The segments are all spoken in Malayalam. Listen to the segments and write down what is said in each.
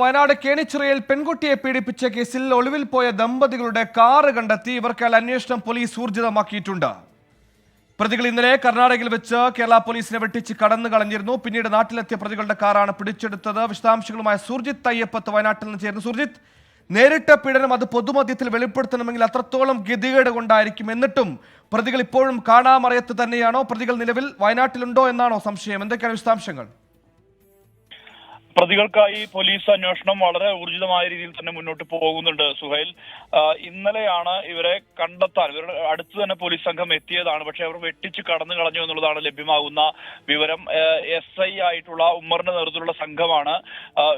വയനാട് കേണിച്ചിറയിൽ പെൺകുട്ടിയെ പീഡിപ്പിച്ച കേസിൽ ഒളിവിൽ പോയ ദമ്പതികളുടെ കാറ് കണ്ടെത്തി ഇവർക്കാൽ അന്വേഷണം പോലീസ് ഊർജിതമാക്കിയിട്ടുണ്ട്. പ്രതികൾ ഇന്നലെ കർണാടകയിൽ വെച്ച് കേരള പോലീസിനെ വെട്ടിച്ച് കടന്നു കളഞ്ഞിരുന്നു. പിന്നീട് നാട്ടിലെത്തിയ പ്രതികളുടെ കാറാണ് പിടിച്ചെടുത്തത്. വിശദാംശങ്ങളുമായി സുർജിത്ത് അയ്യപ്പത്ത് വയനാട്ടിൽ നിന്ന് ചേർന്നു സുർജിത്ത് നേരിട്ട പീഡനം അത് പൊതുമധ്യത്തിൽ വെളിപ്പെടുത്തണമെങ്കിൽ അത്രത്തോളം ഗതികേട് കൊണ്ടായിരിക്കും എന്നിട്ടും പ്രതികൾ ഇപ്പോഴും കാണാമറിയത്ത് തന്നെയാണോ? പ്രതികൾ നിലവിൽ വയനാട്ടിലുണ്ടോ എന്നാണോ സംശയം? എന്തൊക്കെയാണ് വിശദാംശങ്ങൾ? പ്രതികൾക്കായി പോലീസ് അന്വേഷണം വളരെ ഊർജിതമായ രീതിയിൽ തന്നെ മുന്നോട്ട് പോകുന്നുണ്ട് സുഹൈൽ. ഇന്നലെയാണ് ഇവരെ കണ്ടെത്താൻ ഇവരുടെ അടുത്ത് തന്നെ പോലീസ് സംഘം എത്തിയതാണ്. പക്ഷേ അവർ വെട്ടിച്ച് കടന്നു കളഞ്ഞു എന്നുള്ളതാണ് ലഭ്യമാകുന്ന വിവരം. എസ് ഐ ആയിട്ടുള്ള ഉമ്മറിന്റെ നേതൃത്വത്തിലുള്ള സംഘമാണ്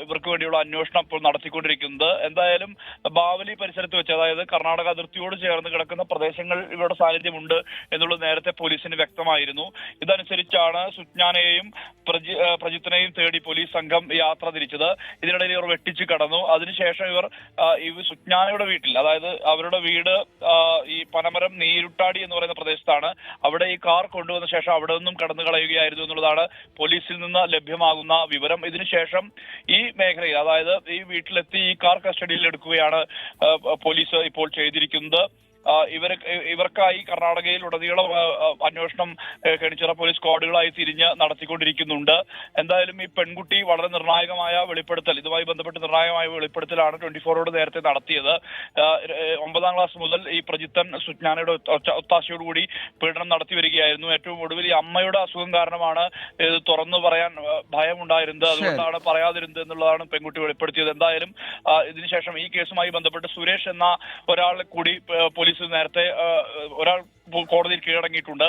ഇവർക്ക് വേണ്ടിയുള്ള അന്വേഷണം ഇപ്പോൾ നടത്തിക്കൊണ്ടിരിക്കുന്നത്. എന്തായാലും ബാവലി പരിസരത്ത് വെച്ച് അതായത് കർണാടക അതിർത്തിയോട് ചേർന്ന് കിടക്കുന്ന പ്രദേശങ്ങൾ ഇവരുടെ സാന്നിധ്യമുണ്ട് എന്നുള്ളത് നേരത്തെ പോലീസിന് വ്യക്തമായിരുന്നു. ഇതനുസരിച്ചാണ് സുജ്ഞാനയെയും പ്രജിത്തിനെയും തേടി പോലീസ് സംഘം യാത്ര തിരിച്ചത്. ഇതിനിടയിൽ ഇവർ വെട്ടിച്ച് കടന്നു. അതിനുശേഷം ഇവർ ഈ സുജ്ഞാനയുടെ വീട്ടിൽ അതായത് അവരുടെ വീട് ഈ പനമരം നീരുട്ടാടി എന്ന് പറയുന്ന പ്രദേശത്താണ്. അവിടെ ഈ കാർ കൊണ്ടുവന്ന ശേഷം അവിടെ നിന്നും കടന്നു കളയുകയായിരുന്നു എന്നുള്ളതാണ് പോലീസിൽ നിന്ന് ലഭ്യമാകുന്ന വിവരം. ഇതിനുശേഷം ഈ മേഖലയിൽ അതായത് ഈ വീട്ടിലെത്തി ഈ കാർ കസ്റ്റഡിയിൽ എടുക്കുകയാണ് പോലീസ് ഇപ്പോൾ ചെയ്തിരിക്കുന്നത്. ഇവർ ഇവർക്കായി കർണാടകയിൽ ഉടനീളം അന്വേഷണം കെണിച്ചിറ പോലീസ് സ്ക്വാഡുകളായി തിരിഞ്ഞ് നടത്തിക്കൊണ്ടിരിക്കുന്നുണ്ട്. എന്തായാലും ഈ പെൺകുട്ടി വളരെ നിർണായകമായ വെളിപ്പെടുത്തൽ ഇതുമായി ബന്ധപ്പെട്ട് നിർണായകമായ വെളിപ്പെടുത്തലാണ് ട്വന്റി ഫോറോട് നേരത്തെ നടത്തിയത്. ഒമ്പതാം ക്ലാസ് മുതൽ ഈ പ്രജിത്തൻ സുജ്ഞാനയുടെ ഒത്ത- ഒത്താശയോടുകൂടി പീഡനം നടത്തി വരികയായിരുന്നു. ഏറ്റവും ഒടുവിൽ ഈ അമ്മയുടെ അസുഖം കാരണമാണ് ഇത് തുറന്നു പറയാൻ ഭയമുണ്ടായിരുന്നത്. അതുകൊണ്ടാണ് പറയാതിരുന്നത് എന്നുള്ളതാണ് പെൺകുട്ടി വെളിപ്പെടുത്തിയത്. എന്തായാലും ഇതിനുശേഷം ഈ കേസുമായി ബന്ധപ്പെട്ട് സുരേഷ് എന്ന ഒരാളെ കൂടി ആ, പോലീസ് നേരത്തെ ഒരാൾ കോടതിയിൽ കീഴടങ്ങിയിട്ടുണ്ട്.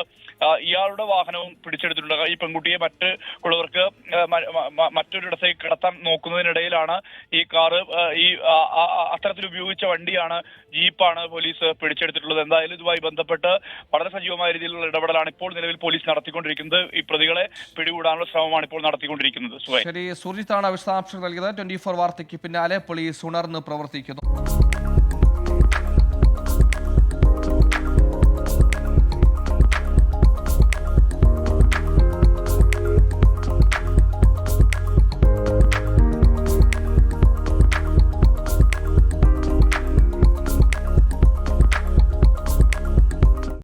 ഇയാളുടെ വാഹനവും പിടിച്ചെടുത്തിട്ടുണ്ട്. ഈ പെൺകുട്ടിയെ മറ്റ് ഉള്ളവർക്ക് മറ്റൊരിടത്തേക്ക് കിടത്താൻ നോക്കുന്നതിനിടയിലാണ് ഈ കാറ് ഈ അത്തരത്തിൽ ഉപയോഗിച്ച വണ്ടിയാണ് ജീപ്പാണ് പോലീസ് പിടിച്ചെടുത്തിട്ടുള്ളത്. എന്തായാലും ഇതുമായി ബന്ധപ്പെട്ട് വളരെ സജീവമായ രീതിയിലുള്ള ഇടപെടലാണ് ഇപ്പോൾ നിലവിൽ പോലീസ് നടത്തിക്കൊണ്ടിരിക്കുന്നത്. ഈ പ്രതികളെ പിടികൂടാനുള്ള ശ്രമമാണ് ഇപ്പോൾ നടത്തിക്കൊണ്ടിരിക്കുന്നത്. ശരി സുർജിത്താണ് വിശദാംശങ്ങൾ നൽകിയത്. ട്വന്റി ഫോർ വാർത്തയ്ക്ക് പിന്നാലെ പോലീസ് ഉണർന്ന് പ്രവർത്തിക്കുന്നു.